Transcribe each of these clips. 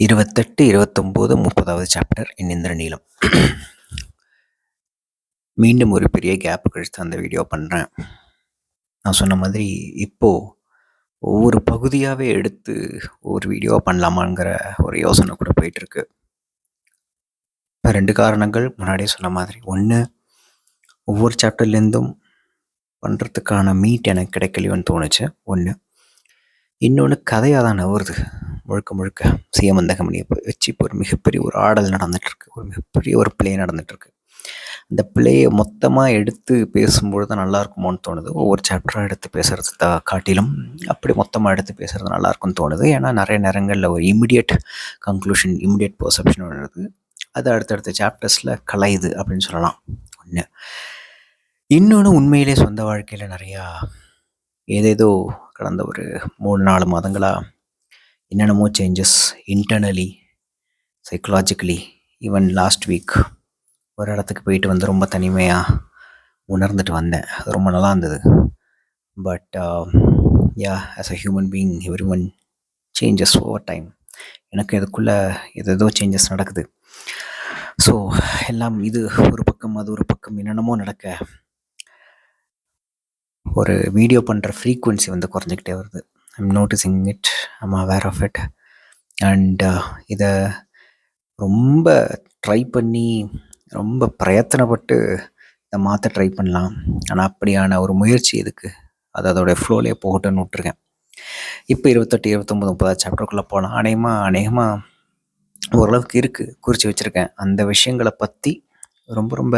இருபத்தெட்டு இருபத்தொம்போது முப்பதாவது சாப்டர் என் இந்திர நீளம். மீண்டும் ஒரு பெரிய கேப் கழித்து அந்த வீடியோ பண்ணுறேன் நான் சொன்ன மாதிரி இப்போது ஒவ்வொரு பகுதியாகவே எடுத்து ஒரு வீடியோ பண்ணலாமாங்கிற ஒரு யோசனை கூட போயிட்டுருக்கு. இப்போ ரெண்டு காரணங்கள். முன்னாடியே சொன்ன மாதிரி ஒன்று ஒவ்வொரு சாப்டர்லேருந்தும் பண்ணுறதுக்கான மீட் எனக்கு கிடைக்கலையோன்னு தோணுச்சு. ஒன்று இன்னொன்று கதையாக தான் நவருது முழுக்க முழுக்க சீமந்தகமணியை வச்சு இப்போ ஒரு மிகப்பெரிய ஒரு ஆடல் நடந்துகிட்ருக்கு ஒரு மிகப்பெரிய ஒரு பிளே நடந்துகிட்ருக்கு அந்த பிளேயை மொத்தமாக எடுத்து பேசும்பொழுது தான் நல்லா இருக்குமோன்னு தோணுது. ஒவ்வொரு சாப்டராக எடுத்து பேசுகிறது தான் காட்டிலும் அப்படி மொத்தமாக எடுத்து பேசுகிறது நல்லாயிருக்கும்னு தோணுது. ஏன்னா நிறைய நேரங்களில் ஒரு இமிடியட் கன்க்ளூஷன் இமிடியட் பர்செப்ஷன் வருது. அது அடுத்தடுத்த சாப்டர்ஸில் கலையுது அப்படின்னு சொல்லலாம். ஒன்று இன்னொன்று உண்மையிலே சொந்த வாழ்க்கையில் நிறையா ஏதேதோ கடந்த ஒரு மூணு நாலு மாதங்களாக என்னென்னமோ changes internally psychologically even last week ஒரு இடத்துக்கு போயிட்டு வந்து ரொம்ப தனிமையாக உணர்ந்துட்டு வந்தேன். அது ரொம்ப நல்லா இருந்தது. But yeah as a human being everyone changes over time எனக்கு இதுக்குள்ளே எதோ சேஞ்சஸ் நடக்குது. ஸோ எல்லாம் இது ஒரு பக்கம் அது ஒரு பக்கம் என்னென்னமோ நடக்க ஒரு வீடியோ பண்ணுற ஃப்ரீக்குவென்சி வந்து குறைஞ்சிக்கிட்டே வருது. I'm noticing it I'm aware of it and இதை ரொம்ப ட்ரை பண்ணி ரொம்ப பிரயத்தனப்பட்டு இதை மாற்ற ட்ரை பண்ணலாம். ஆனால் அப்படியான ஒரு முயற்சி எதுக்கு? அது அதோடைய ஃப்ளோலேயே போகட்டும்னு விட்ருக்கேன் இப்போ இருபத்தெட்டு இருபத்தொம்பது முப்பதாவது சாப்டருக்குள்ளே போகலாம் அநேகமாக அநேகமாக ஓரளவுக்கு இருக்குது குறித்து வச்சுருக்கேன். அந்த விஷயங்களை பற்றி ரொம்ப ரொம்ப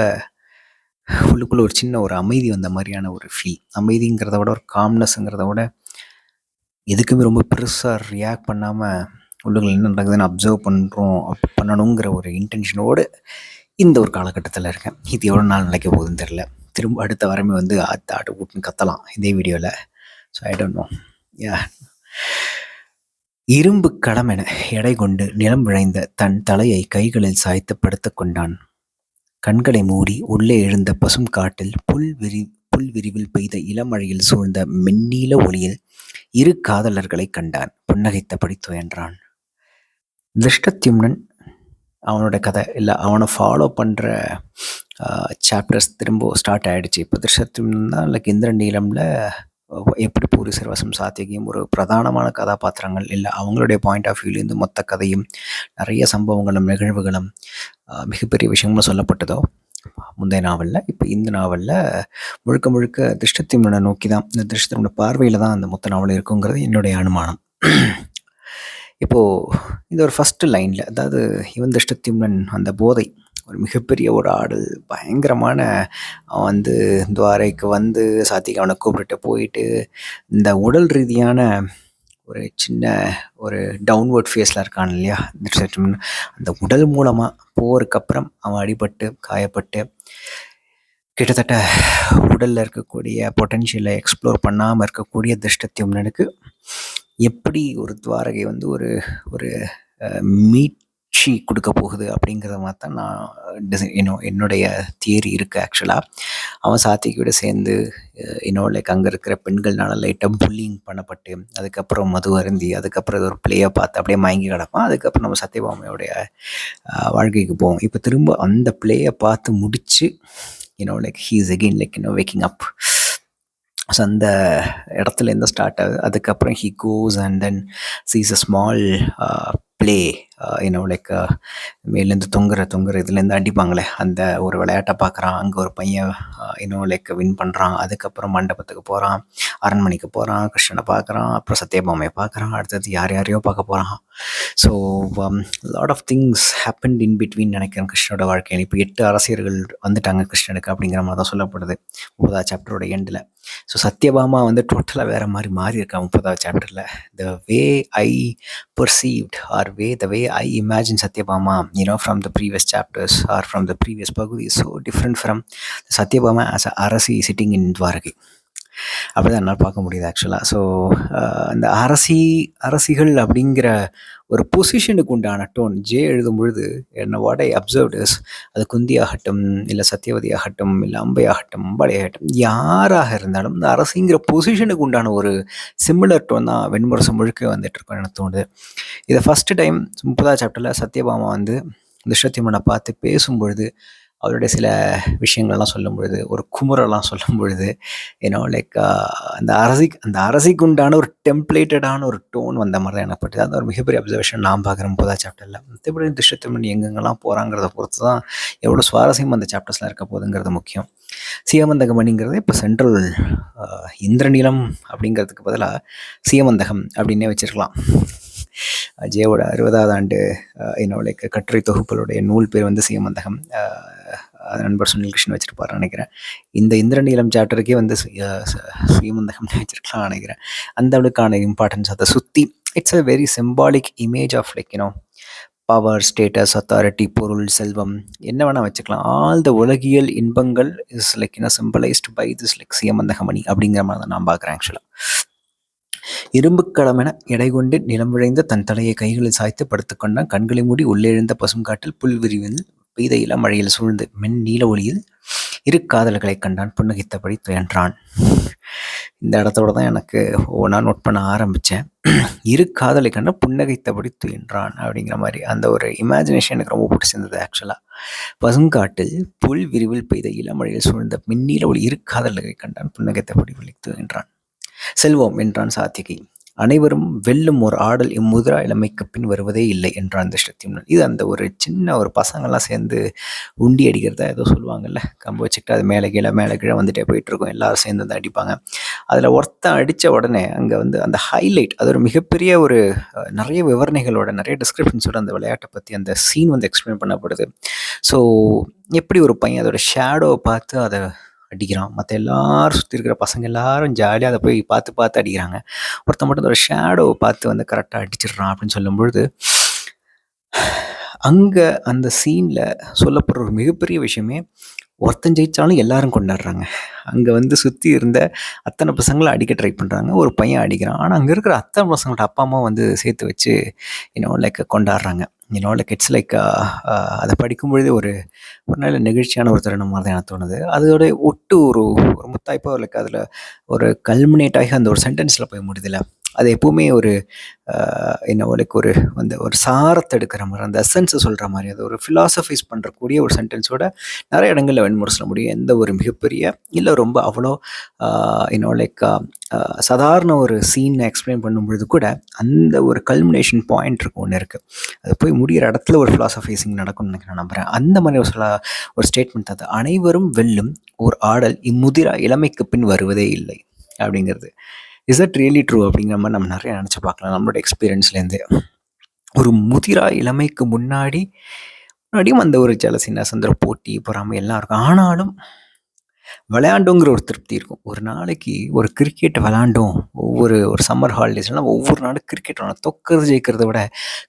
உள்ளுக்குள்ளே ஒரு சின்ன ஒரு அமைதி வந்த மாதிரியான ஒரு ஃபீல் அமைதிங்கிறத விட ஒரு காம்னஸ்ங்கிறத விட எதுக்குமே ரொம்ப பெருசாக ரியாக்ட் பண்ணாமல் உள்ளுக்குள்ள என்ன நடக்குதுன்னு அப்சர்வ் பண்ணுறோம் பண்ணணுங்கிற ஒரு இன்டென்ஷனோடு இந்த ஒரு காலகட்டத்தில் இருக்கேன். இது எவ்வளோ நாள் நினைக்க போகுதுன்னு தெரில திரும்ப அடுத்த வாரமே வந்து ஆட்டு ஆட்டு கூட்டுன்னு கத்தலாம் இதே வீடியோவில் so I don't know yeah இரும்பு கடமென எடை கொண்டு நிலம் விழைந்த தன் தலையை கைகளில் சாய்த்து படுத்து கொண்டான். கண்களை மூடி உள்ளே எழுந்த பசும் காட்டில் புல் விரி புல் விரிவில் பெய்த இளமழையில் சூழ்ந்த மென்னீல ஒளியில் இரு காதலர்களை கண்டான். புன்னகைத்தபடி துயன்றான். திருஷ்டத்யும்னன் அவனோட கதை இல்லை அவனை ஃபாலோ பண்ணுற சாப்டர்ஸ் திரும்ப ஸ்டார்ட் ஆகிடுச்சு இப்போ திருஷ்டத்யும்னன் தான் லைக் இந்திர நீளமில் எப்படி பூரி சிறவசம் சாத்தியகியும் ஒரு பிரதானமான கதாபாத்திரங்கள் இல்லை அவங்களுடைய பாயிண்ட் ஆஃப் வியூலேருந்து மொத்த கதையும் நிறைய சம்பவங்களும் நிகழ்வுகளும் மிகப்பெரிய விஷயங்களும் சொல்லப்பட்டதோ முந்தைய நாவலில் இப்போ இந்த நாவலில் முழுக்க முழுக்க திருஷ்டத்திமனை நோக்கி தான் இந்த திருஷ்டத்தினோட பார்வையில் தான் அந்த மொத்த நாவல் இருக்குங்கிறது என்னுடைய அனுமானம். இப்போது இந்த ஒரு ஃபஸ்ட்டு லைனில் அதாவது இவன் திருஷ்டத்திமன் அந்த போதை ஒரு மிகப்பெரிய ஒரு ஆடல் பயங்கரமான அவன் வந்து துவாரைக்கு வந்து சாத்திக்கு அவனை கூப்பிட்டுட்டு போயிட்டு இந்த உடல் ரீதியான ஒரு சின்ன ஒரு டவுன்வர்ட் ஃபேஸில் இருக்கான் இல்லையா? அந்த உடல் மூலமாக போருக்கு அப்புறம் அவன் அடிபட்டு காயப்பட்டு கிட்டத்தட்ட உடலில் இருக்கக்கூடிய பொட்டென்ஷியலை எக்ஸ்ப்ளோர் பண்ணாமல் இருக்கக்கூடிய திருஷ்டத்தியம்னனுக்கு எப்படி ஒரு துவாரகை வந்து ஒரு ஒரு மீட் காட்சி கொடுக்க போகுது அப்படிங்கிறத மாதிரி தான் நான் டிசை இன்னும் என்னுடைய தியரி இருக்குது ஆக்சுவலாக அவன் சாத்திக்கியோட சேர்ந்து இன்னும் லைக் அங்கே இருக்கிற பெண்கள்னால லைட்டாக புல்லிங் பண்ணப்பட்டு அதுக்கப்புறம் மது அருந்தி அதுக்கப்புறம் ஒரு பிளேயை பார்த்து அப்படியே மயங்கி கிடப்பான். அதுக்கப்புறம் நம்ம சத்யபாமையோடைய வாழ்க்கைக்கு போவோம். இப்போ திரும்ப அந்த பிளேயை பார்த்து முடித்து you know like he's again like you know waking up so அந்த இடத்துலேருந்து ஸ்டார்ட் ஆகுது. அதுக்கப்புறம் he goes and then sees a small play you know like மேலேருந்து தொங்குற தொங்குற இதுலேருந்து அடிப்பாங்களே. அந்த ஒரு விளையாட்டை பார்க்குறான். அங்கே ஒரு பையன் இன்னும் லைக் வின் பண்ணுறான் அதுக்கப்புறம் மண்டபத்துக்கு போகிறான் அரண்மனைக்கு போகிறான் கிருஷ்ணனை பார்க்குறான் அப்புறம் சத்யபாமையை பார்க்குறான் அடுத்தது யார் யாரையோ பார்க்க போகிறான் so lot of things happen in between நினைக்கிறேன் கிருஷ்ணனோட வாழ்க்கையில். இப்போ எட்டு அரசியர்கள் வந்துட்டாங்க கிருஷ்ணனுக்கு அப்படிங்கிற மாதிரி தான் சொல்லப்படுது முப்பதாவது சாப்டரோட எண்டில் ஸோ சத்யபாமா வந்து டோட்டலாக வேறு மாதிரி மாறி இருக்கா முப்பதாவது சாப்டரில் the way I perceived or way the way I imagine Satyabhama you know from the previous chapters or from the previous பகுதி so different from Satyabhama as a Arasi sitting in Dwaraka அப்படிதான் என்னால் பார்க்க முடியுது ஆக்சுவலாக ஸோ அந்த அரசி அரசிகள் அப்படிங்கிற ஒரு பொசிஷனுக்கு உண்டான டோன் ஜே எழுதும் பொழுது என்ன வாட் ஐ அப்சர்வ்டர்ஸ் அது குந்தி ஆகட்டும் இல்லை சத்தியவதி ஆகட்டும் இல்லை அம்பை ஆகட்டும் அம்பாளை ஆகட்டும் யாராக இருந்தாலும் இந்த அரசிங்கிற பொசிஷனுக்கு உண்டான ஒரு சிமிலர் டோன் தான் வெண்முரசம் முழுக்க வந்துட்டு இருக்கோம் எனக்கு தோணுது. இதை ஃபஸ்ட்டு டைம் முப்பதாவது சாப்டரில் சத்யபாமா வந்து துஷ்டத்திமனை பார்த்து பேசும்பொழுது அவருடைய சில விஷயங்கள்லாம் சொல்லும் பொழுது ஒரு குமுறெல்லாம் சொல்லும் பொழுது ஏன்னோ லைக் uh, அந்த அரசி அந்த அரசிக்கு உண்டான ஒரு டெம்ப்ளேட்டடான ஒரு டோன் வந்த மாதிரி தான் எனக்கு பட்டுது. அந்த ஒரு மிகப்பெரிய அப்சர்வேஷன் நான் பார்க்குறேன் போதா சாப்டரில் மற்றபடி திருஷ்டத்தமிழ் எங்கெங்கெல்லாம் போகிறாங்கிறத பொறுத்து தான் எவ்வளோ சுவாரஸ்யம் அந்த சாப்டர்ஸ்லாம் இருக்க போகுதுங்கிறது முக்கியம். சீமந்தகமணிங்கிறது இப்போ சென்ட்ரல் uh, இந்திரநீலம் அப்படிங்கிறதுக்கு பதிலாக சீமந்தகம் அப்படின்னே வச்சிருக்கலாம். ஜேவோட அறுபதாவது ஆண்டு uh, என்னோட லைக் கட்டுரை தொகுப்புகளுடைய நூல் பேர் வந்து சீமந்தகம் நண்பர் சுனில் கிருஷ்ணன் வச்சிருப்பாரு நினைக்கிறேன். இந்த இந்திரநீலம் சாப்டருக்கே வந்து சீமந்தகம் வச்சிருக்கலாம் நினைக்கிறேன். அந்த அளவுக்கான இம்பார்ட்டன்ஸ் அதை சுற்றி it's a very symbolic image of like you know power status authority பொருள் செல்வம் என்ன வேணால் வச்சுக்கலாம். ஆல் த உலகியல் இன்பங்கள் is like you know simplified by this like Syamantakamani அப்படிங்கிற மாதிரி தான் நான் பார்க்குறேன் ஆக்சுவலாக இரும்பு எடை கொண்டு நிலம் விழைந்த தன் தலையை கைகளில் சாய்த்து படுத்துக்கொண்டான் கண்களை மூடி உள்ளெழுந்த பசுங்காட்டில் புல் விரிவில் பெய்த இளமழையில் சூழ்ந்து மென் நீல ஒளியில் இரு காதல்களை கண்டான் புன்னகித்தபடி துயன்றான். இந்த இடத்தோட தான் எனக்கு ஒவ்வொன்றா நோட் பண்ண ஆரம்பித்தேன் இரு காதலை கண்ட புன்னகைத்தபடி துயின்றான் அப்படிங்கிற மாதிரி அந்த ஒரு இமேஜினேஷன் எனக்கு ரொம்ப பிடிச்சிருந்தது ஆக்சுவலாக பசுங்காட்டில் புல் விரிவில் பெய்த இளமழையில் சூழ்ந்த மின்னீல ஒளி இரு காதல்களை கண்டான் புன்னகைத்தபடி விழித்து என்றான் செல்வோம் என்றான் சாத்திகை. அனைவரும் வெல்லும் ஒரு ஆடல் இம்முதிரா இளமைக்கு பின் வருவதே இல்லை என்றான் திருஷ்டத்யும்னன் இது அந்த ஒரு சின்ன ஒரு பசங்கள்லாம் சேர்ந்து உண்டி அடிக்கிறதா ஏதோ சொல்லுவாங்கல்ல? கம்பு வச்சுக்கிட்டு அது மேலே கீழே மேலே கீழே வந்துட்டே போயிட்டு இருக்கும் எல்லாரும் சேர்ந்து வந்து அடிப்பாங்க. அதில் ஒருத்தன் அடித்த உடனே அங்கே வந்து அந்த ஹைலைட் அது ஒரு மிகப்பெரிய ஒரு நிறைய விவரணைகளோட நிறைய டிஸ்கிரிப்ஷன்ஸோட அந்த விளையாட்டை பற்றி அந்த சீன் வந்து எக்ஸ்பிளைன் பண்ணப்படுது. ஸோ எப்படி ஒரு பையன் அதோட ஷேடோவை பார்த்து அதை அடிக்கிறான். மற்ற எல்லாரும் சுற்றி இருக்கிற பசங்க எல்லாரும் ஜாலியாக அதை போய் பார்த்து பார்த்து அடிக்கிறாங்க. ஒருத்தன் மட்டும் ஒரு ஷேடோவை பார்த்து வந்து கரெக்டாக அடிச்சிடுறான் அப்படின்னு சொல்லும்பொழுது அங்கே அந்த சீனில் சொல்லப்படுற ஒரு மிகப்பெரிய விஷயமே ஒருத்தன் ஜெயித்தாலும் எல்லாரும் கொண்டாடுறாங்க. அங்கே வந்து சுற்றி இருந்த அத்தனை பசங்களை அடிக்க ட்ரை பண்ணுறாங்க ஒரு பையன் அடிக்கிறான். ஆனால் அங்கே இருக்கிற அத்தனை பசங்கள்ட்ட அப்பா அம்மா வந்து சேர்த்து வச்சு இன்னும் லைக் கொண்டாடுறாங்க. இன்னும் லைக் இட்ஸ் லைக் அதை படிக்கும் பொழுதே ஒரு ஒரு நல்ல நெகிழ்ச்சியான ஒரு தருணம் மாதிரி தான் எனக்கு தோணுது. அதோட ஒட்டு ஒரு ஒரு முத்தாய்ப்பாக லைக் அதில் ஒரு கல்மினேட் ஆகி அந்த ஒரு சென்டென்ஸில் போய் முடியுதுல்ல? அது எப்பவுமே ஒரு என்ன லைக் ஒரு அந்த ஒரு சாரத்தை எடுக்கிற மாதிரி அந்த எசன்ஸை சொல்கிற மாதிரி அது ஒரு ஃபிலாசபைஸ் பண்ணுறக்கூடிய ஒரு சென்டென்ஸோட நிறைய இடங்களில் வெண்முரசில் முடியும். எந்த ஒரு மிகப்பெரிய இல்லை ரொம்ப அவ்வளோ என்ன லைக் சாதாரண ஒரு சீனை எக்ஸ்பிளைன் பண்ணும் பொழுது கூட அந்த ஒரு கல்மினேஷன் பாயிண்ட் இருக்கும் ஒன்று இருக்குது அது போய் முடிகிற இடத்துல ஒரு ஃபிலாசபைசிங் நடக்கும்னு எனக்கு நான் நம்புகிறேன் அந்த மாதிரி ஒரு சில ஒரு ஸ்டேட்மெண்ட் அது. அனைவரும் வெல்லும் ஒரு ஆடல் இம்முதிரா இளமைக்கு பின் வருவதே இல்லை அப்படிங்கிறது. இஸ் தட் ரியலி ட்ரூ அப்படிங்கிற மாதிரி நம்ம நிறைய நினச்சி பார்க்கலாம். நம்மளோட எக்ஸ்பீரியன்ஸ்லேருந்து ஒரு முதிரா இளமைக்கு முன்னாடி முன்னாடியும் அந்த ஒரு ஜலசின்ன சந்திர போட்டி பொறாமை எல்லாம் இருக்கும் ஆனாலும் விளையாண்டோங்கிற ஒரு திருப்தி இருக்கும். ஒரு நாளைக்கு ஒரு கிரிக்கெட் விளாண்டோம் ஒவ்வொரு ஒரு சம்மர் ஹாலிடேஸ்லாம் ஒவ்வொரு நாளும் கிரிக்கெட் விளாண்டோம் தொக்கிறது ஜெயிக்கிறத விட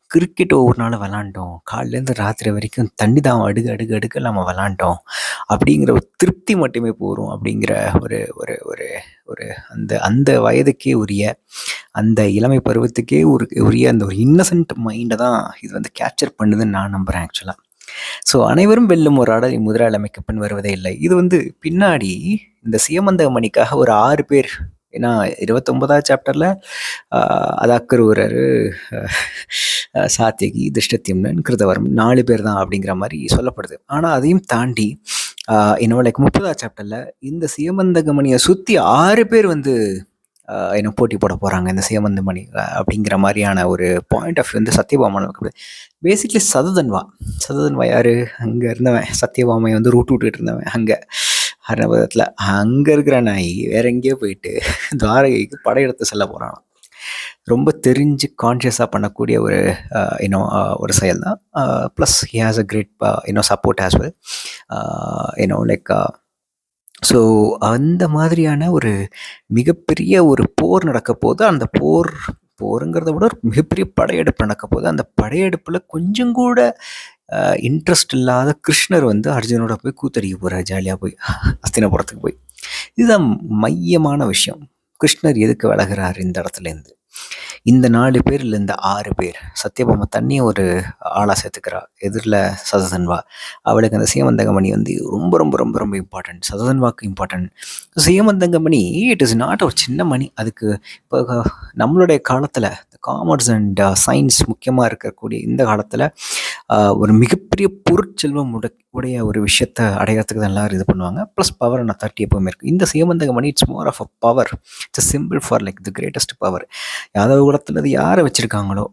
கிரிக்கெட் ஒவ்வொரு நாளும் விளாண்டோம் காலிலேருந்து ராத்திரி வரைக்கும் தண்ணி தான் அடுக்கு அடுக்கு அடுக்க நம்ம விளாண்டோம் அப்படிங்கிற ஒரு திருப்தி மட்டுமே போகிறோம் அப்படிங்கிற ஒரு ஒரு ஒரு ஒரு அந்த அந்த வயதுக்கே உரிய அந்த இளமை பருவத்துக்கே ஒரு உரிய அந்த ஒரு இன்னசென்ட் மைண்டை தான் இது வந்து கேப்சர் பண்ணுதுன்னு நான் நம்புகிறேன் ஆக்சுவலாக ஸோ அனைவரும் வெல்லும் ஒரு ஆடல் இம்முதலால் பின் வருவதே இல்லை. இது வந்து பின்னாடி இந்த சியமந்த மணிக்காக ஒரு ஆறு பேர் ஏன்னா இருபத்தொன்பதாவது சாப்டரில் அதாக்கர் ஊரர் சாத்தியகி திருஷ்டத்தியம்னன் கிருதவரம் நாலு பேர் தான் அப்படிங்கிற மாதிரி சொல்லப்படுது. ஆனால் அதையும் தாண்டி இன்னும் லைக் முப்பதாவது சாப்டரில் இந்த சியமந்தகமணியை சுற்றி ஆறு பேர் வந்து என்ன போட்டி போட போகிறாங்க இந்த சேமந்த மணி அப்படிங்கிற மாதிரியான ஒரு பாயிண்ட் ஆஃப் வியூ வந்து சத்யபாமன் பேசிக்லி சததன்வா. சததன்வா யார்? அங்கே இருந்தவன். சத்யபாமை வந்து ரூட் விட்டுட்டு இருந்தவன். அங்கே. ஹரணபதத்தில் அங்கே இருக்கிற நாய் வேற எங்கேயோ போயிட்டு துவாரகைக்கு படையெடுத்து செல்ல போகிறான் ரொம்ப தெரிஞ்சு கான்ஷியஸாக பண்ணக்கூடிய ஒரு இன்னும் ஒரு செயல் தான் plus he has a great இன்னும் சப்போர்ட் ஆஸ் வெல் இன்னும் லைக் ஸோ அந்த மாதிரியான ஒரு மிகப்பெரிய ஒரு போர் நடக்க போது அந்த போர் போருங்கிறத விட ஒரு மிகப்பெரிய படையெடுப்பு நடக்க போது அந்த படையெடுப்பில் கொஞ்சம் கூட இன்ட்ரெஸ்ட் இல்லாத கிருஷ்ணர் வந்து அர்ஜுனோட போய் கூத்தடிக்க போகிறார் ஜாலியாக போய் அஸ்தினபுரத்துக்கு போய். இதுதான் மையமான விஷயம். கிருஷ்ணர் எதுக்கு விலகிறார் இந்த இடத்துலேருந்து இந்த நாலு பேரில் இந்த ஆறு பேர். சத்யபாமா தண்ணி ஒரு ஆளாக சேர்த்துக்கிறா. எதிரில் சததன்வா அவளுக்கு அந்த சீமந்தங்கமணி வந்து ரொம்ப ரொம்ப ரொம்ப ரொம்ப இம்பார்ட்டன்ட் சததன்வாக்கு இம்பார்ட்டன்ட் சீமந்தங்கமணி இட் இஸ் நாட் ஒரு சின்ன மணி. அதுக்கு இப்போ நம்மளுடைய காலத்தில் காமர்ஸ் அண்ட் சயின்ஸ் முக்கியமாக இருக்கக்கூடிய இந்த காலத்தில் ஒரு மிகப்பெரிய பொருட்செல்வம் உட உடைய ஒரு விஷயத்த அடையிறதுக்கு தான் எல்லாரும் இது பண்ணுவாங்க. ப்ளஸ் பவர் நான் தட்டி எப்பவுமே இருக்குது இந்த சேமந்தக மணி it's more of a power it's symbol for like the greatest power Yadava குலத்தில் அது யாரை வச்சுருக்காங்களோ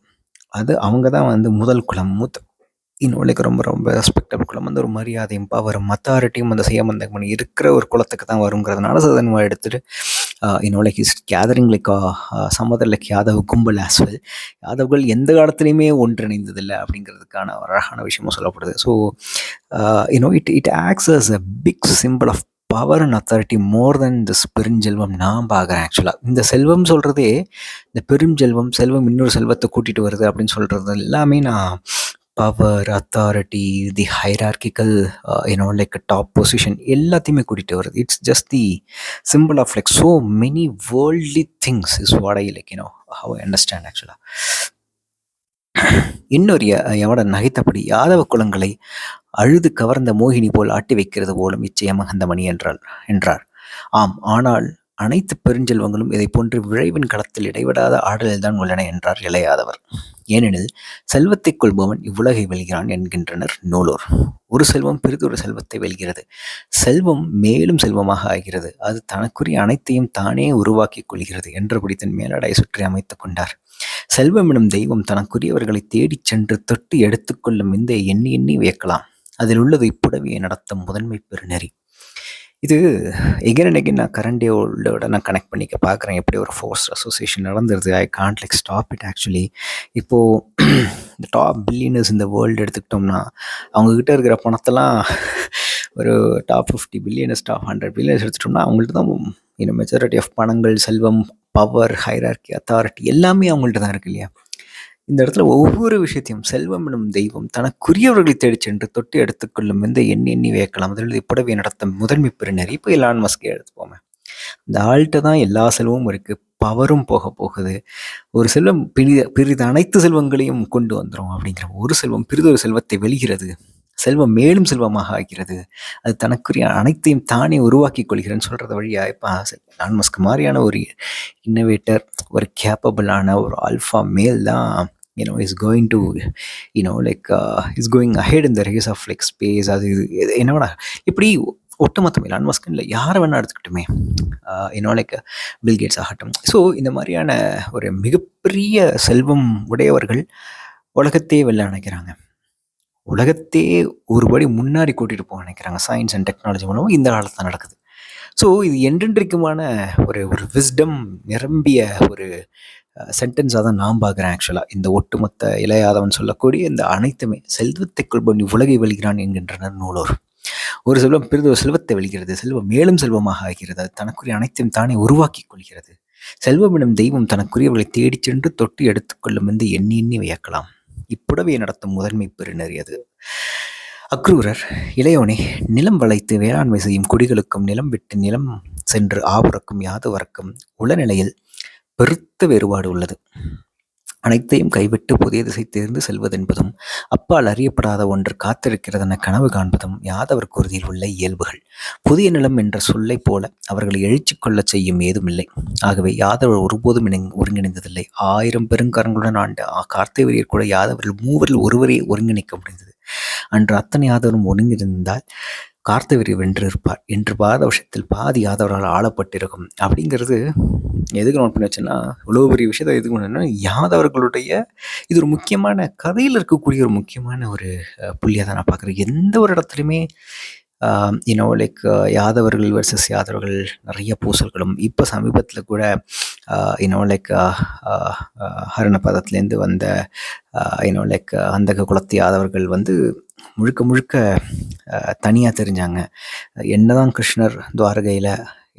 அது அவங்க தான் வந்து முதல் குலம். மூத்த இன்னொன்றுக்கு ரொம்ப ரொம்ப ரெஸ்பெக்டபிள் குலம். வந்து ஒரு மரியாதையும் பவரும் அத்தாரிட்டியும் அந்த சேமந்தக மணி இருக்கிற ஒரு குலத்துக்கு தான் வருங்கிறதுனால சதன்மா எடுத்துகிட்டு இன்னொன்று இஸ் கேதரிங் லைக் சம்மதர் லைக் யாதவ் கும்பல் ஆஸ் வெல் யாதவ்கள் எந்த காலத்துலேயுமே ஒன்றிணைந்ததில்லை அப்படிங்கிறதுக்கான ஒரு அழகான விஷயமும் சொல்லப்படுது. So you know it it acts as a big symbol of power and authority more than this பெருஞ்செல்வம் நான் பார்க்குறேன் ஆக்சுவலாக இந்த செல்வம் சொல்கிறதே இந்த பெருஞ்செல்வம் செல்வம் இன்னொரு செல்வத்தை கூட்டிகிட்டு வருது அப்படின்னு சொல்கிறது எல்லாமே நான் power authority the hierarchical you know like top position எல்லாத்தையுமே கூட்டிகிட்டு வருது it's just the symbol of like so many worldly things is what I like you know how understand ஆக்சுவலாக இன்னொரு எவட நகைத்தபடி யாதவ குலங்களை அழுது கவர்ந்த மோகினி போல் ஆட்டி வைக்கிறது போலும் இச்சயமாக அந்த மணி என்றாள் என்றார். ஆம் ஆனால் அனைத்து பெருஞ்செல்வங்களும் இதை போன்று விழைவின் களத்தில் இடைவிடாத ஆடலில் தான் உள்ளன என்றார் இளையாதவர். ஏனெனில் செல்வத்தை கொள்பவன் இவ்வுலகை வெல்கிறான் என்கின்றனர் நூலோர். ஒரு செல்வம் பிறிதொரு செல்வத்தை வெல்கிறது. செல்வம் மேலும் செல்வமாக ஆகிறது. அது தனக்குரிய அனைத்தையும் தானே உருவாக்கிக் கொள்கிறது என்றபடி தன் மேலடையை சுற்றி அமைத்துக் கொண்டார். செல்வம் எனும் தெய்வம் தனக்குரியவர்களை தேடிச் சென்று தொட்டு எடுத்துக்கொள்ளும் இந்த எண்ணி எண்ணி வியக்கலாம். அதில் உள்ளது இப்புடவியை நடத்தும் முதன்மை பெருநெறி இது எகைன் அண்ட் எகைன் நான் கரண்ட் டேவோட நான் கனெக்ட் பண்ணிக்க பார்க்குறேன் எப்படி ஒரு force association நடந்துருது? I can't like stop it actually இப்போது இந்த டாப் பில்லியனர்ஸ் இந்த வேர்ல்டு எடுத்துக்கிட்டோம்னா அவங்கக்கிட்ட இருக்கிற பணத்தெல்லாம் ஒரு top fifty billionaires top hundred billionaires எடுத்துட்டோம்னா அவங்கள்ட்ட தான் இன்னும் மெஜாரிட்டி ஆஃப் பணங்கள் செல்வம் பவர் ஹைரார்கி அத்தாரிட்டி எல்லாமே அவங்கள்ட்ட தான் இருக்கு இல்லையா? இந்த இடத்துல ஒவ்வொரு விஷயத்தையும் செல்வம் எனும் தெய்வம் தனக்குரியவர்களை தேடி சென்று தொட்டி எடுத்துக்கொள்ளும் இந்த எண்ணி எண்ணி வைக்கலாம் அதில் இப்படவே நடத்த முதன்மை பெருநர் இப்போ எலான் மஸ்கே எடுத்துப்போமே இந்த ஆள்கிட்ட தான் எல்லா செல்வமும் இருக்குது பவரும் போக போகுது. ஒரு செல்வம் பிரித பிரித அனைத்து செல்வங்களையும் கொண்டு வந்துடும் அப்படிங்கிற ஒரு செல்வம் பிரிதொரு செல்வத்தை வெளிகிறது செல்வம் மேலும் செல்வமாக ஆகிறது. அது தனக்குரிய அனைத்தையும் தானே உருவாக்கி கொள்கிறேன்னு சொல்கிறத வழியாக இப்போ நான் மஸ்க் மாதிரியான ஒரு இன்னோவேட்டர் ஒரு கேப்பபிளான ஒரு ஆல்ஃபா மேல் தான் you know is going to you know like uh, is going ahead in the race of like space அது என்னோட இப்படி ஒட்டுமொத்தம் இலான் மஸ்கன்ல இல்லை யாரை வேணால் எடுத்துக்கிட்டுமே என்னோட லைக் பில்கேட்ஸ் ஆகட்டும். ஸோ இந்த மாதிரியான ஒரு மிகப்பெரிய செல்வம் உடையவர்கள் உலகத்தையே வெளில நினைக்கிறாங்க. உலகத்தையே ஒருபடி முன்னாடி கூட்டிகிட்டு போக நினைக்கிறாங்க. சயின்ஸ் அண்ட் டெக்னாலஜி மூலமாக இந்த காலத்தில் நடக்குது. ஸோ இது என்றென்றைக்குமான ஒரு ஒரு விஸ்டம் நிரம்பிய ஒரு சென்டென்ஸாக தான் நான் பார்க்குறேன் ஆக்சுவலாக இந்த ஒட்டுமொத்த இளையாதவன் சொல்லக்கூடிய இந்த அனைத்துமே செல்வத்தை கொள்பவன் உலகை வெளிகிறான் என்கின்றனர் நூலோர். ஒரு செல்வம் பிறகு ஒரு செல்வத்தை வெளிகிறது செல்வம் மேலும் செல்வமாக ஆகிறது அது தனக்குரிய அனைத்தையும் தானே உருவாக்கி கொள்கிறது. செல்வமிடம் தெய்வம் தனக்குரியவர்களை தேடிச் சென்று தொட்டு எடுத்துக்கொள்ளும் என்று எண்ணி எண்ணி வியக்கலாம். இப்புடவையை நடத்தும் முதன்மை பெருநறி அது. அக்ரூரர் இளையோனே நிலம் வளைத்து வேளாண்மை செய்யும் குடிகளுக்கும் நிலம் விட்டு நிலம் சென்று ஆபுறக்கும் யாதவர்க்கும் உளநிலையில் பெருத்த வேறுபாடு உள்ளது. அனைத்தையும் கைவிட்டு புதிய திசை தேர்ந்து செல்வதென்பதும் அப்பால் அறியப்படாத ஒன்று காத்திருக்கிறதென கனவு காண்பதும் யாதவர் குருதியில் உள்ள இயல்புகள். புதிய நிலம் என்ற சொல்லைப் போல அவர்களை எழுச்சி கொள்ளச் செய்யும் ஏதுமில்லை. ஆகவே யாதவர் ஒருபோதும் இணை ஒருங்கிணைந்ததில்லை. ஆயிரம் பெருங்கரங்களுடன் ஆண்டு கார்த்திவரியர் கூட யாதவர்கள் மூவரில் ஒருவரே ஒருங்கிணைக்க முடிந்தது. அன்று அத்தனை யாதவரும் ஒருங்கிருந்தால் கார்த்தவரி வென்றிருப்பார். என்று பாத விஷயத்தில் பாதி யாதவரால் ஆளப்பட்டிருக்கும். அப்படிங்கிறது எதுக்கு நோட் பண்ணி வச்சேன்னா இவ்வளோ பெரிய விஷயத்தை எதுக்கு பண்ணுன்னா யாதவர்களுடைய இது ஒரு முக்கியமான கதையில் இருக்கக்கூடிய ஒரு முக்கியமான ஒரு புள்ளியாக தான் நான் பார்க்குறேன். எந்த ஒரு இடத்துலையுமே யூனோ லைக் யாதவர்கள் வர்சஸ் யாதவர்கள் நிறைய பூசல்களும் இப்போ சமீபத்தில் கூட யூனோ லைக் ஹரணபதத்துலேருந்து வந்த யூனோ லைக் அந்த குலத்து யாதவர்கள் வந்து முழுக்க முழுக்க தனியாக தெரிஞ்சாங்க. என்னதான் கிருஷ்ணர் துவாரகையில்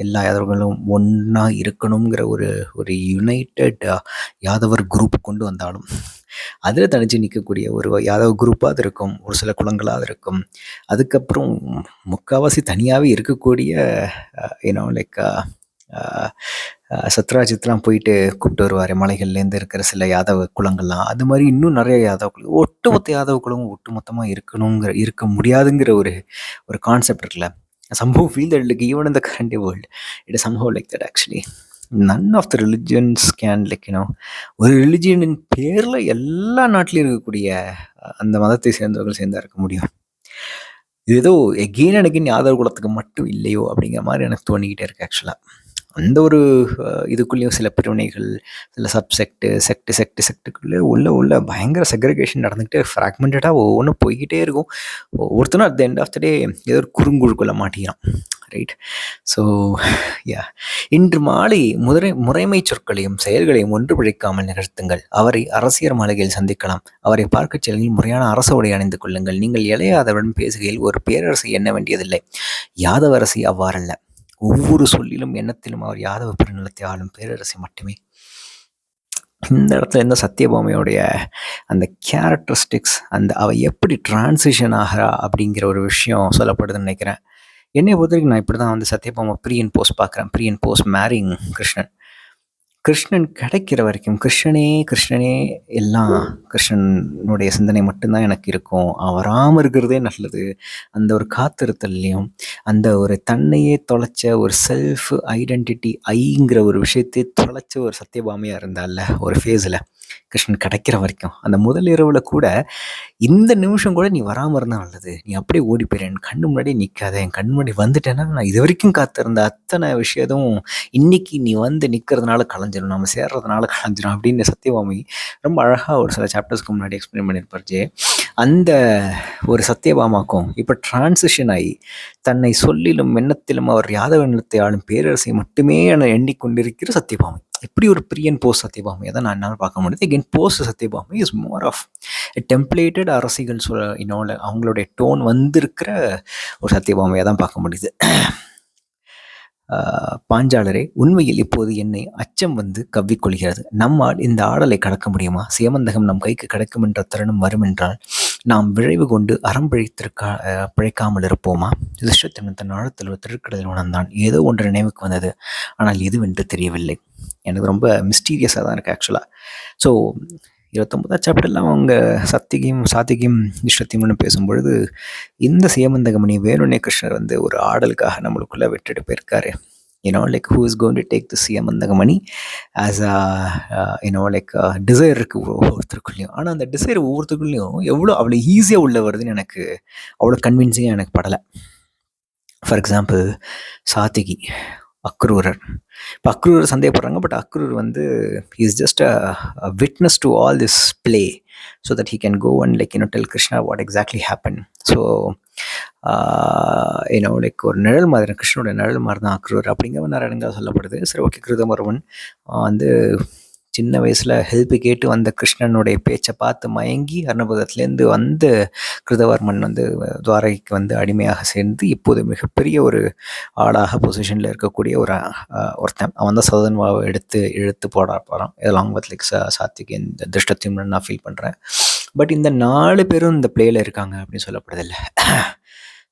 எல்லா யாதவர்களும் ஒன்றா இருக்கணுங்கிற ஒரு ஒரு யுனைடெட் யாதவர் குரூப் கொண்டு வந்தாலும் அதில் தனிச்சு நிற்கக்கூடிய ஒரு யாதவ குரூப்பாக இருக்கும் ஒரு சில குளங்களாக இருக்கும். அதுக்கப்புறம் முக்கால்வாசி தனியாகவே இருக்கக்கூடிய யூனோ லைக் சத்ராஜித்லாம் போயிட்டு கூப்பிட்டு வருவார் மலைகள்லேருந்து இருக்கிற சில யாதவ குளங்கள்லாம் அது மாதிரி இன்னும் நிறைய யாதவ குளம் ஒட்டுமொத்த யாதவ குளமும் ஒட்டுமொத்தமாக இருக்கணுங்கிற இருக்க முடியாதுங்கிற ஒரு ஒரு கான்செப்ட் இருக்குல்ல. சம்பவம் feel that like even the current world it சம்பவம் like that actually none of the religions can like you know ஒரு ரிலிஜியனின் பேரில் எல்லா நாட்டிலையும் இருக்கக்கூடிய அந்த மதத்தை சேர்ந்தவர்கள் சேர்ந்தா இருக்க முடியும். இது ஏதோ எகெயின் எனக்கு எகெயின் யாதவ குலத்துக்கு மட்டும் இல்லையோ அப்படிங்கிற மாதிரி எனக்கு தோணிக்கிட்டே இருக்கு ஆக்சுவலாக அந்த ஒரு இதுக்குள்ளேயும் சில பிரிவினைகள் சில சப்செக்டு செக்டு செக்டு செக்ட்டுக்குள்ளே உள்ள உள்ள பயங்கர செக்ரிகேஷன் நடந்துக்கிட்டே ஃப்ராக்மெண்டடாக ஒவ்வொன்றும் போய்கிட்டே இருக்கும். ஒருத்தனும் at the end of the day ஏதோ ஒரு குறுங்குழுக்குள்ள மாட்டிக்கிறான் ரைட் ஸோ யா இன்று மாலை முறை முறைமை சொற்களையும் செயல்களையும் ஒன்று பிழைக்காமல் நிகழ்த்துங்கள். அவரை அரசியல் மாளிகையில் சந்திக்கலாம். அவரை பார்க்கச் செல்கையில் முறையான அரச உடை அணிந்து கொள்ளுங்கள். நீங்கள் இளையாதவருடன் பேசுகையில் ஒரு பேரரசை எண்ண வேண்டியதில்லை. யாதவரசி அவ்வாறல்ல. ஒவ்வொரு சொல்லிலும் எண்ணத்திலும் அவர் யாதவ பெருநிலத்தை ஆளும் பேரரசி மட்டுமே. இந்த இடத்துல இந்த சத்யபாமையோடைய அந்த கேரக்டரிஸ்டிக்ஸ் அந்த அவ எப்படி டிரான்சிஷன் ஆகிறா அப்படிங்கிற ஒரு விஷயம் சொல்லப்படுதுன்னு நினைக்கிறேன். என்னை பொறுத்த வரைக்கும் நான் இப்படி தான் வந்து சத்யபாமா ப்ரீ அண்ட் போஸ்ட் பார்க்குறேன். Pre and post marrying Krishnan. Krishnan கிடைக்கிற வரைக்கும் கிருஷ்ணனே கிருஷ்ணனே எல்லாம் கிருஷ்ணனுடைய சிந்தனை மட்டும்தான் எனக்கு இருக்கும். அவன் வராமல் இருக்கிறதே நல்லது. அந்த ஒரு காத்திருத்தல்லையும் அந்த ஒரு தன்னையே தொலைச்ச ஒரு செல்ஃப் ஐடென்டிட்டி ஐங்கிற ஒரு விஷயத்தை தொலைச்ச ஒரு சத்யபாமையாக இருந்தால ஒரு ஃபேஸில் கிருஷ்ணன் கிடைக்கிற வரைக்கும். அந்த முதல் இரவில் கூட இந்த நிமிஷம் கூட நீ வராமல் இருந்தால் நல்லது. நீ அப்படியே ஓடி போயிரு. என் கண்ணு முன்னாடி நிற்காத என் கண் முன்னாடி வந்துட்டேன்னா நான் இது வரைக்கும் காத்திருந்த அத்தனை விஷயத்தும் இன்னைக்கு நீ வந்து நிற்கிறதுனால கலந்து கலைஞ்சிரும் நம்ம சேர்றதுனால கலைஞ்சிரும் அப்படின்னு சத்யபாமி ரொம்ப அழகாக ஒரு சில சாப்டர்ஸ்க்கு முன்னாடி எக்ஸ்பிளைன் பண்ணியிருப்பார் ஜே. அந்த ஒரு சத்தியபாமாக்கும் இப்போ டிரான்சிஷன் ஆகி தன்னை சொல்லிலும் எண்ணத்திலும் அவர் யாதவ நிலத்தை ஆளும் பேரரசை மட்டுமே என எண்ணிக்கொண்டிருக்கிற சத்தியபாமி இப்படி ஒரு பிரியன் போஸ்ட் சத்யபாமியை தான் நான் என்னால் பார்க்க முடியுது. Again post Satyabhama is more of templated அரசிகள் சொல் இன்னோட அவங்களுடைய டோன் வந்திருக்கிற ஒரு சத்தியபாமையை தான் பார்க்க முடியுது. பாஞ்சாலரே உண்மையில் இப்போது என்னை அச்சம் வந்து கவ்விக்கொள்கிறது. நம்மால் இந்த ஆடலை கடக்க முடியுமா? சேமந்தகம் நம் கைக்கு கிடைக்கும் என்ற தருணம் வரும் என்றால் நாம் விழைவு கொண்டு அறம் பிழைத்திருக்கா பிழைக்காமல் இருப்போமா? யுதிஷ்டத்தின் தன் ஆழத்தில் ஒரு திருக்கடலில் உணர்ந்தான் ஏதோ ஒன்று நினைவுக்கு வந்தது. ஆனால் எதுவென்று தெரியவில்லை. எனக்கு ரொம்ப மிஸ்டீரியஸாக தான் இருக்குது ஆக்சுவலாக ஸோ இருபத்தொம்பதாம் சாப்டர்லாம் அவங்க சத்திகியும் சாத்திகியும் இஷ்டத்தையும்னு பேசும்பொழுது இந்த சேமந்தகமணி வேணுனே கிருஷ்ணர் வந்து ஒரு ஆடலுக்காக நம்மளுக்குள்ளே விட்டுட்டு போயிருக்காரு. You know like who is going to take the Syamantakamani as a you know uh, like desire uh, இருக்குது ஒவ்வொருத்தருக்குள்ளேயும். ஆனால் அந்த டிசைர் ஒவ்வொருத்தருக்குள்ளேயும் எவ்வளோ அவ்வளோ ஈஸியாக உள்ள வருதுன்னு எனக்கு அவ்வளோ கன்வின்சிங்காக எனக்கு படலை. For example Satyaki. அக்ரூரர். இப்போ அக்ரூரர் சந்தேகப்படுறாங்க பட் அக்ரூர் வந்து is just a witness to all this play so that he can go and like you know tell Krishna what exactly happen so ஏன்னோ like ஒரு நிழல் மாதிரி கிருஷ்ணனோட நிழல் மாதிரி தான் அக்ரூர். அப்படிங்கிற நிறைய இடங்கள் சொல்லப்படுது. சரி ஓகே கிருதமரவன் வந்து சின்ன வயசில் ஹெல்ப் கேட்டு வந்த கிருஷ்ணனுடைய பேச்சை பார்த்து மயங்கி அருணபதத்துலேருந்து வந்த கிருதவர்மன் வந்து துவாரகைக்கு வந்து அடிமையாக சேர்ந்து இப்போது மிகப்பெரிய ஒரு ஆளாக பொசிஷனில் இருக்கக்கூடிய ஒரு ஒருத்தன். அவன் தான் சதன்வாவை எடுத்து இழுத்து போட போகிறான் லாங் வித் லைக் சாத்திக்கு இந்த திருஷ்டத்தையும் நான் ஃபீல் பண்ணுறேன் பட் இந்த நாலு பேரும் இந்த பிளேயில் இருக்காங்க அப்படின்னு சொல்லப்படுதில்லை.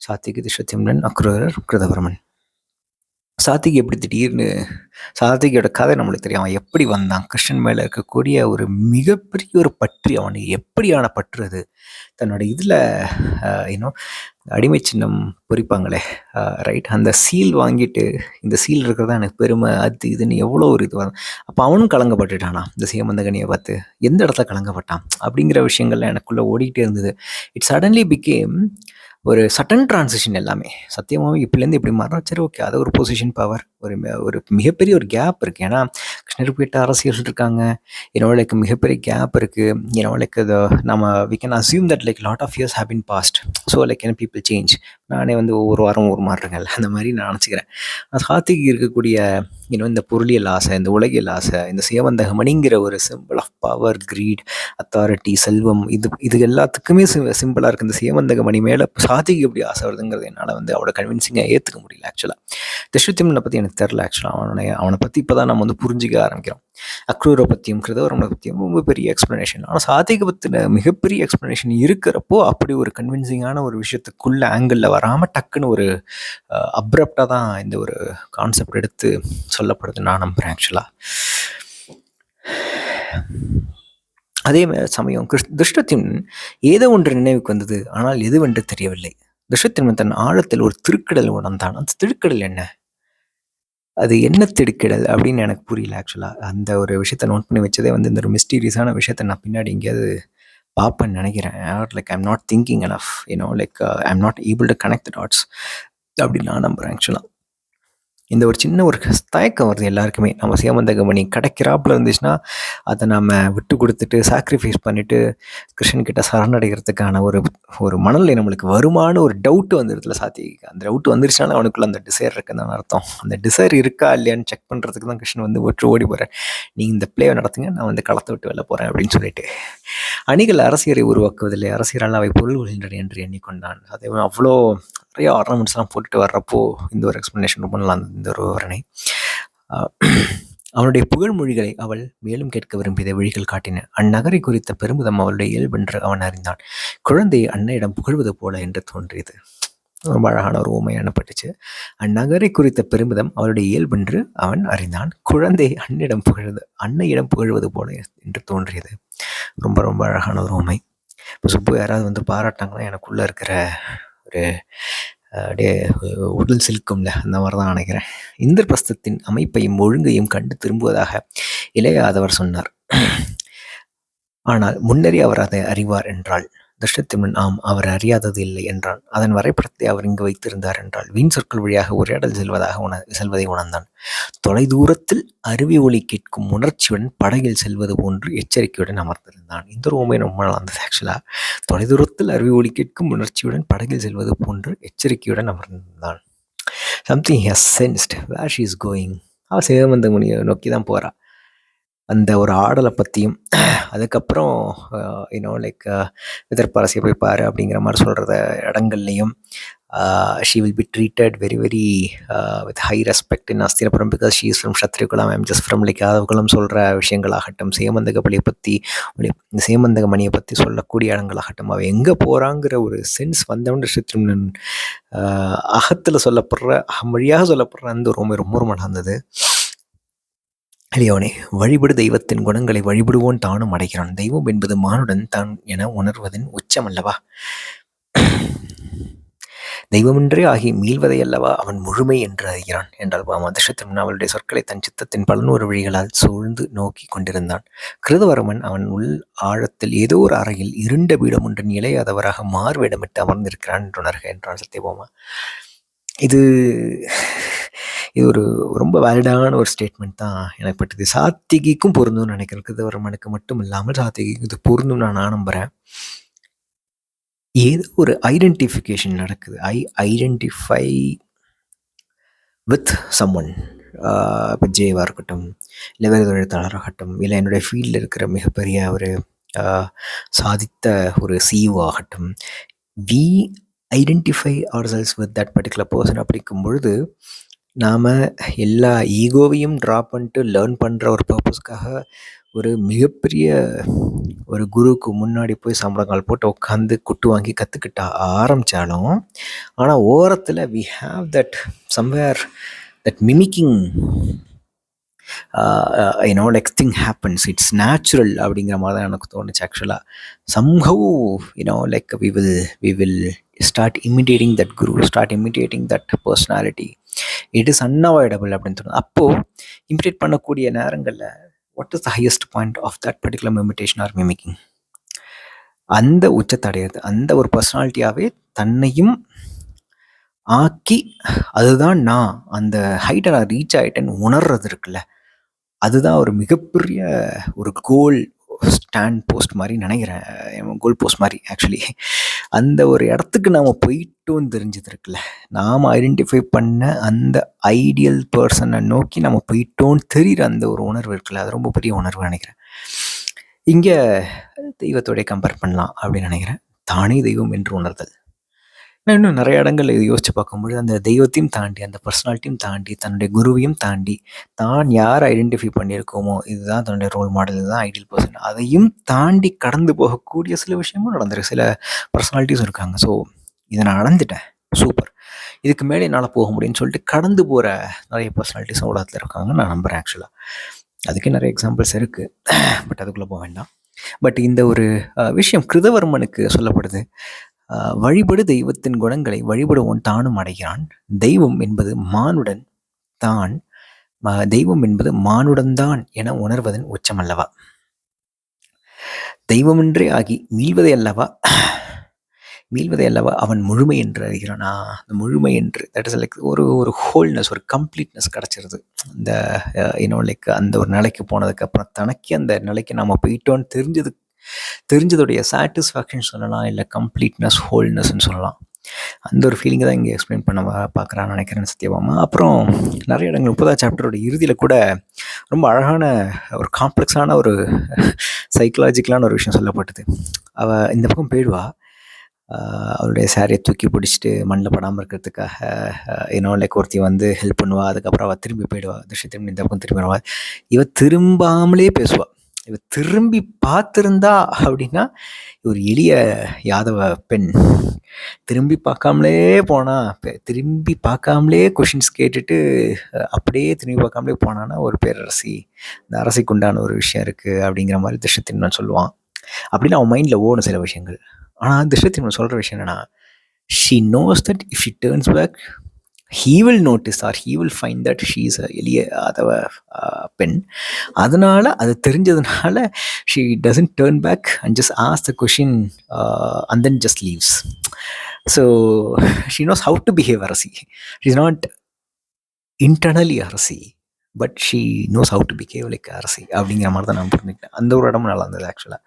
சாத்திக்கு திருஷ்டத்தியம்னன் அக்ரூரர் கிருதவர்மன். சாத்திக்கு எப்படி திடீர்னு சாத்திகியோட கதை நம்மளுக்கு தெரியும். அவன் எப்படி வந்தான்? கிருஷ்ணன் மேலே இருக்கக்கூடிய ஒரு மிகப்பெரிய ஒரு பற்று அவனுக்கு எப்படியான பற்று அது? தன்னோட இதில் இன்னும் அடிமை சின்னம் பொறிப்பாங்களே ரைட் அந்த சீல் வாங்கிட்டு இந்த சீல் இருக்கிறதா எனக்கு பெருமை அது இதுன்னு எவ்வளோ ஒரு இது அப்போ அவனும் கலங்கப்பட்டுட்டானா? இந்த சேமந்தகனியை பார்த்து எந்த இடத்துல கலங்கப்பட்டான்? அப்படிங்கிற விஷயங்கள்லாம் எனக்குள்ளே ஓடிக்கிட்டே இருந்தது. இட் சடன்லி பிகேம் ஒரு சட்டன் டிரான்சிஷன் எல்லாமே. சத்தியமாகவே இப்படிலேருந்து இப்படி மாறினா சரி ஓகே அது ஒரு பொசிஷன் பவர் ஒரு ஒரு மிகப்பெரிய ஒரு கேப் இருக்குது ஏன்னா கிருஷ்ணர்பேட்ட அரசியல் இருக்காங்க என்னோட லைக் மிகப்பெரிய கேப் இருக்குது என்னோட லைக் இது நம்ம we can assume that like lot of years have been past so like and people change நானே வந்து ஒவ்வொரு வாரம் ஒரு மாறுறேங்கல்ல அந்த மாதிரி நான் நினச்சிக்கிறேன். சாத்திக்கு இருக்கக்கூடிய இன்னும் இந்த பொருளியல் ஆசை இந்த உலகியல் ஆசை இந்த சேவந்தகமணிங்கிற ஒரு symbol of power greed authority செல்வம் இது இது எல்லாத்துக்குமே சிம்பிளாக இருக்குது இந்த சேவந்தகமணி மேலே சாதிக்கு எப்படி ஆசை வருதுங்கிறது என்னால் வந்து அவ்வளோ கன்வின்சிங்காக ஏற்றுக்க முடியல ஆக்சுவலாக தஷ்வத்தியமனை பற்றி எனக்கு தெரில ஆக்சுவலாக அவனை அவனை பற்றி இப்போ தான் நம்ம வந்து புரிஞ்சிக்க ஆரம்பிக்கிறோம். அக்ரூரை பற்றியும் கிருதவரமனை பற்றியும் ரொம்ப பெரிய எக்ஸ்ப்ளனேஷன் ஆனால் சாதிக பற்றின மிகப்பெரிய எக்ஸ்ப்ளனேஷன் இருக்கிறப்போ அப்படி ஒரு கன்வின்சிங்கான ஒரு விஷயத்துக்குள்ள ஆங்கிளில் வராமல் டக்குன்னு ஒரு அப்ரப்டாக தான் இந்த ஒரு கான்செப்ட் எடுத்து சொல்லப்படுது நான் நம்புகிறேன் ஆக்சுவலாக அதே சமயம் கிருஷ் திருஷ்டத்தின் ஏதோ ஒன்று நினைவுக்கு வந்தது ஆனால் எதுவென்று தெரியவில்லை. திருஷ்டத்தின் தன் ஆழத்தில் ஒரு திருக்கடல் உணர்ந்தான். அந்த திருக்கடல் என்ன? அது என்ன திடுக்கிடல் அப்படின்னு எனக்கு புரியல ஆக்சுவலாக அந்த ஒரு விஷயத்த நோட் பண்ணி வச்சதே வந்து இந்த ஒரு மிஸ்டீரியஸான விஷயத்த நான் பின்னாடி எங்கேயாவது பார்ப்பேன்னு நினைக்கிறேன். Like I'm not thinking enough you know like I'm not able to connect dots அப்படின்னு நான் நம்புகிறேன் ஆக்சுவலாக இந்த ஒரு சின்ன ஒரு தயக்கம் வருது எல்லாருக்குமே. நம்ம சேமந்த மணி கிடைக்கிறாப்புல இருந்துச்சுன்னா அதை நம்ம விட்டு கொடுத்துட்டு சாக்ரிஃபைஸ் பண்ணிவிட்டு கிருஷ்ணன்கிட்ட சரணடைகிறதுக்கான ஒரு ஒரு மனநிலை நம்மளுக்கு வருமான ஒரு டவுட்டு வந்துடுதுல சாத்தி அந்த டவுட் வந்துருச்சுனால அவனுக்குள்ள அந்த டிசைர் இருக்குன்னு அர்த்தம். அந்த டிசைர் இருக்கா இல்லையான்னு செக் பண்ணுறதுக்கு தான் கிருஷ்ணன் வந்து ஒற்று ஓடி போகிறேன் நீங்கள் இந்த பிளேவை நடத்துங்க நான் வந்து களத்தை விட்டு வெளில போகிறேன் அப்படின்னு சொல்லிட்டு. அணிகள் அரசியலை உருவாக்குவதில்லை. அரசியலால் அவை பொருள் கொள்கின்றன என்று எண்ணிக்கொண்டான். அதே அவ்வளோ நிறைய ஆர்னமெண்ட்ஸ்லாம் போட்டுட்டு வர்றப்போ இந்த ஒரு எக்ஸ்ப்ளனேஷன் ரொம்ப நல்லா இந்த ஒரு வரணை அவனுடைய புகழ்மொழிகளை அவள் மேலும் கேட்க விரும்பியதை வழிகள் காட்டின. அந்நகரை குறித்த பெருமிதம் அவளுடைய இயல்பென்று அவன் அறிந்தான். குழந்தையை அன்னையிடம் புகழ்வது போல என்று தோன்றியது. ரொம்ப அழகான ஒரு ஊமை அனுப்பட்டுச்சு அந்நகரை குறித்த பெருமிதம் அவளுடைய இயல்பென்று அவன் அறிந்தான். குழந்தை அன்னிடம் புகழ்வது அன்னையிடம் புகழ்வது போல என்று தோன்றியது. ரொம்ப ரொம்ப அழகான ஒரு ஊமை. இப்போ சுப்பு யாராவது வந்து பாராட்டாங்கன்னா எனக்குள்ளே இருக்கிற ஒரு அப்படியே உடல் செலுக்கும்ல அந்த மாதிரி தான் நினைக்கிறேன். இந்திரபிரஸ்தத்தின் அமைப்பையும் ஒழுங்கையும் கண்டு திரும்புவதாக இளையாதவர் சொன்னார். ஆனால் முன்னரே அவர் அதை அறிவார் என்றாள் திருஷ்டத்திமன் ஆம் அவர் அறியாதது இல்லை என்றான். அதன் வரைபடத்தை அவர் இங்கு வைத்திருந்தார் என்றால் வீண் சொற்கள் வழியாக உரையாடல் செல்வதாக உண செல்வதை உணர்ந்தான். தொலைதூரத்தில் அருவி ஒளி கேட்கும் உணர்ச்சியுடன் படகில் செல்வது போன்று எச்சரிக்கையுடன் அமர்ந்திருந்தான். இந்த ரோமே ரொம்ப நாள் இருந்தது ஆக்சுவலாக தொலைதூரத்தில் அருவி ஒளி கேட்கும் உணர்ச்சியுடன் படகில் செல்வது போன்று எச்சரிக்கையுடன் அமர்ந்திருந்தான். Something has sensed where she is going அவள் சிவமந்த முனியை நோக்கி தான் போகிறாள் அந்த ஒரு ஆடலை பற்றியும் அதுக்கப்புறம் யூனோ லைக் எதிர்பாரசியை போய் பாரு அப்படிங்கிற மாதிரி சொல்கிறத இடங்கள்லையும் she will be treated very very with high respect in Hastinapuram because she is from சத்ரிகுலம் I'm just from like யாதவகுலம் சொல்கிற விஷயங்களாகட்டும் சேமந்தக பலியை பற்றி சேமந்தக மணியை பற்றி சொல்லக்கூடிய இடங்களாகட்டும் அவள் எங்கே போகிறாங்கிற ஒரு சென்ஸ் வந்தவன் சித்ரன் அகத்தில் சொல்லப்படுற மொழியாக சொல்லப்படுற அந்த ரொம்ப ரொம்ப ரொம்ப நடந்தது. அலியோனே வழிபடு தெய்வத்தின் குணங்களை வழிபடுவோன் தானும் அடைகிறான். தெய்வம் என்பது மானுடன் தான் என உணர்வதன் உச்சம் அல்லவா தெய்வமின்றே ஆகி மீள்வதை அல்லவா? அவன் முழுமை என்று அறிகிறான் என்றால் பாமதிஷத்தின் அவளுடைய சொற்களை தன் சித்தத்தின் பலனூறு வழிகளால் சூழ்ந்து நோக்கி கொண்டிருந்தான். கிருதவர்மன் அவன் உள் ஆழத்தில் ஏதோ ஒரு அறையில் இருண்ட பீடம் ஒன்றின் இலையாதவராக மார்வேடமிட்டு அமர்ந்திருக்கிறான் என்று உணர்க என்றான் சத்யபாமா. இது இது ஒரு ரொம்ப வேலிடான ஒரு ஸ்டேட்மெண்ட் தான் எனக்கு பட்டது. சாத்திகிக்கும் பொருந்தும்னு நினைக்கிறேன். கிருதவர்மனுக்கு மட்டும் இல்லாமல் சாத்திகிக்கு இது பொருந்தும் நான் நான் நம்புகிறேன் ஏதோ ஒரு ஐடென்டிஃபிகேஷன் நடக்குது. I identify with some one இப்போ ஜேவாக இருக்கட்டும் இல்லை வேறு எழுத்தாளராகட்டும் இல்லை என்னுடைய ஃபீல்டில் இருக்கிற மிகப்பெரிய ஒரு சாதித்த ஒரு சிஇஓ ஆகட்டும் we identify ourselves with that particular person அப்படிங்கும் பொழுது நாம் எல்லா ஈகோவையும் ட்ரா பண்ணிட்டு லேர்ன் பண்ணுற ஒரு பர்பஸ்க்காக ஒரு மிகப்பெரிய ஒரு குருவுக்கு முன்னாடி போய் சம்பளங்கள் போட்டு உட்காந்து குட்டு வாங்கி கற்றுக்கிட்ட ஆரம்பித்தாலும் ஆனால் ஓரத்தில் we have that somewhere that mimicking you know like thing happens it's natural அப்படிங்கிற மாதிரி தான் எனக்கு தோணுச்சு ஆக்சுவலாக somehow you know like we will we will start imitating that guru start imitating that personality it is unavoidable அப்படின்னு தோணுது அப்போது imitate பண்ணக்கூடிய நேரங்களில் what is the highest point of that particular imitation or mimicking அந்த உச்சத்தடையிறது அந்த ஒரு பர்சனாலிட்டியாகவே தன்னையும் ஆக்கி அதுதான் நான் அந்த ஹைட்டை நான் ரீச் ஆகிட்டேன்னு உணர்றது இருக்குல்ல. அதுதான் ஒரு மிகப்பெரிய ஒரு கோல் ஸ்டாண்ட் போஸ்ட் மாதிரி நினைக்கிறேன். கோல் போஸ்ட் மாதிரி ஆக்சுவலி அந்த ஒரு இடத்துக்கு நாம் போயிட்டோம்னு தெரிஞ்சது இருக்குல்ல. நாம் ஐடென்டிஃபை பண்ண அந்த ஐடியல் பர்சனை நோக்கி நம்ம போயிட்டோம்னு தெரிகிற அந்த ஒரு உணர்வு இருக்குல்ல. அது ரொம்ப பெரிய உணர்வு நினைக்கிறேன். இங்கே தெய்வத்தோடைய கம்பேர் பண்ணலாம் அப்படின்னு நினைக்கிறேன். தானே தெய்வம் என்று உணர்தல். இன்னும் நிறைய இடங்கள் இது யோசிச்சு பார்க்கும்பொழுது அந்த தெய்வத்தையும் தாண்டி அந்த பர்சனாலிட்டியும் தாண்டி தன்னுடைய குருவையும் தாண்டி தான் யார் ஐடென்டிஃபை பண்ணியிருக்கோமோ இதுதான் தன்னுடைய ரோல் மாடல் இதுதான் ஐடியல் பர்சன் அதையும் தாண்டி கடந்து போகக்கூடிய சில விஷயமும் நடந்திருக்கு. சில பர்சனாலிட்டிஸும் இருக்காங்க. ஸோ இதை நான் அடைஞ்சிட்டேன் சூப்பர் இதுக்கு மேலே என்னால் போக முடியும்னு சொல்லிட்டு கடந்து போகிற நிறைய பர்சனாலிட்டிஸும் உலகத்தில் இருக்காங்க நான் நம்புகிறேன் ஆக்சுவலாக அதுக்கே நிறைய எக்ஸாம்பிள்ஸ் இருக்குது பட் அதுக்குள்ளே போக வேண்டாம். பட் இந்த ஒரு விஷயம் கிருதவர்மனுக்கு சொல்லப்படுது. வழிபடு தெய்வத்தின் குணங்களை வழிபடுவோன் தானும் அடைகிறான். தெய்வம் என்பது மானுடன் தான் தெய்வம் என்பது மானுடன்தான் என உணர்வதன் உச்சம் அல்லவா தெய்வமென்றே ஆகி மீள்வதை அல்லவா? மீள்வதை அல்லவா? அவன் முழுமை என்று அறிகிறான். அந்த முழுமை என்று தட் இஸ் லைக் ஒரு ஒரு ஹோல்னஸ் ஒரு கம்ப்ளீட்னஸ் கிடச்சிருது. இந்த இன்னும் லைக் அந்த ஒரு நிலைக்கு போனதுக்கப்புறம் தனக்கே அந்த நிலைக்கு நாம் போயிட்டோன்னு தெரிஞ்சது தெரிஞ்சதுடைய சாட்டிஸ்ஃபேக்ஷன் சொல்லலாம் இல்லை கம்ப்ளீட்னஸ் ஹோல்னஸ்ன்னு சொல்லலாம். அந்த ஒரு ஃபீலிங்கை தான் இங்கே எக்ஸ்பிளைன் பண்ண பார்க்குறான்னு நினைக்கிறேன் சத்யபாமா. அப்புறம் நிறைய இடங்கள் முப்பதாவது சாப்டரோட இறுதியில் கூட ரொம்ப அழகான ஒரு காம்ப்ளெக்ஸான ஒரு சைக்கலாஜிக்கலான ஒரு விஷயம் சொல்லப்பட்டது. அவள் இந்த பக்கம் போயிடுவா. அவருடைய அவளுடைய சாரியை தூக்கி பிடிச்சிட்டு மண்ணில் படாமல் இருக்கிறதுக்காக இன்னும் லைக் ஒருத்தி வந்து ஹெல்ப் பண்ணுவா. அதுக்கப்புறம் அவள் திரும்பி போயிடுவா. திருஷ்டி திரும்பி இந்த பக்கம் திரும்பி வருவா. இவ திரும்பாமலே பேசுவாள் இவர் திரும்பி பார்த்துருந்தா அப்படின்னா ஒரு எளிய யாதவ பெண். திரும்பி பார்க்காமலே போனா திரும்பி பார்க்காமலே கொஷின்ஸ் கேட்டுட்டு அப்படியே திரும்பி பார்க்காமலே போனான்னா ஒரு பேரரசி இந்த அரசிக்கு உண்டான ஒரு விஷயம் இருக்குது அப்படிங்கிற மாதிரி திருஷ்டத்தின்மன் சொல்லுவான். அப்படின்னு அவன் மைண்டில் ஓடும் சில விஷயங்கள். ஆனால் திருஷ்டத்தின்மன் சொல்கிற விஷயம் என்னென்னா she knows that if she turns back he will notice or he will find that she's எளிய அதவ பெண். அதனால் அது தெரிஞ்சதுனால she doesn't turn back and just as the question and then just leaves so she knows how to behave Arasi. She is not internally Arasi but she knows how to behave like அரசி அப்படிங்கிற மாதிரி தான் நான் புரிஞ்சுக்கிட்டேன். அந்த ஒரு இடமும் நல்லா இருந்தது ஆக்சுவலாக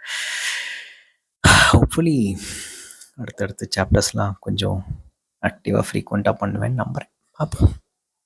ஹோப்ஃபுல்லி அடுத்தடுத்த சாப்டர்ஸ்லாம் கொஞ்சம் ஆக்டிவாக ஃப்ரீக்வெண்ட்டாக பண்ணுவேன்னு நம்புகிறேன் பார்ப்போம்